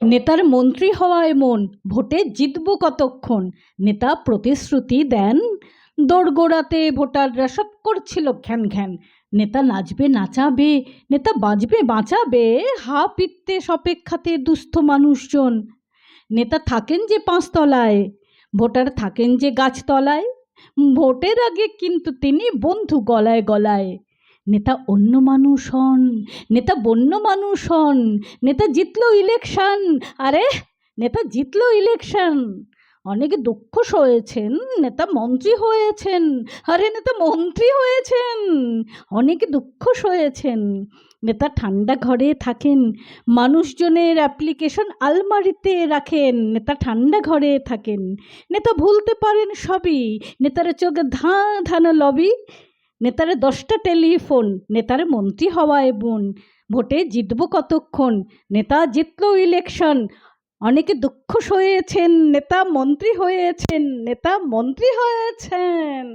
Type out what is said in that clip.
নেতার মন্ত্রী হওয়া এমন ভোটে জিতব কতক্ষণ? নেতা প্রতিশ্রুতি দেন, দোরগোড়াতে ভোটাররা সব করছিল ঘ্যান ঘ্যান নেতা নাচবে, নাচাবে, নেতা বাঁচবে বাঁচাবে, হা পিত্তে সপেক্ষাতে দুস্থ মানুষজন। নেতা থাকেন যে পাঁচতলায়, ভোটার থাকেন যে গাছতলায়, ভোটের আগে কিন্তু তিনি বন্ধু গলায় গলায়। নেতা অন্য মানুষ হন নেতা বন্য মানুষ হন নেতা জিতলো ইলেকশন আরে, নেতা জিতলো ইলেকশন অনেকে দুঃখ সয়েছেন, নেতা মন্ত্রী হয়েছেন। আরে, নেতা মন্ত্রী হয়েছেন। অনেকে দুঃখ সয়েছেন। নেতা ঠান্ডা ঘরে থাকেন, মানুষজনের অ্যাপ্লিকেশন আলমারিতে রাখেন। নেতা ঠান্ডা ঘরে থাকেন। নেতা ভুলতে পারেন সবই। নেতার চোখে ধা ধানো লবি। নেতারে দশটা টেলিফোন, নেতারে মন্ত্রী হওয়ায় বোন, ভোটে জিতব কতক্ষণ, নেতা জিতল ইলেকশন, অনেকে দুঃখ সয়েছেন, নেতা মন্ত্রী হয়েছেন, নেতা মন্ত্রী হয়েছেন।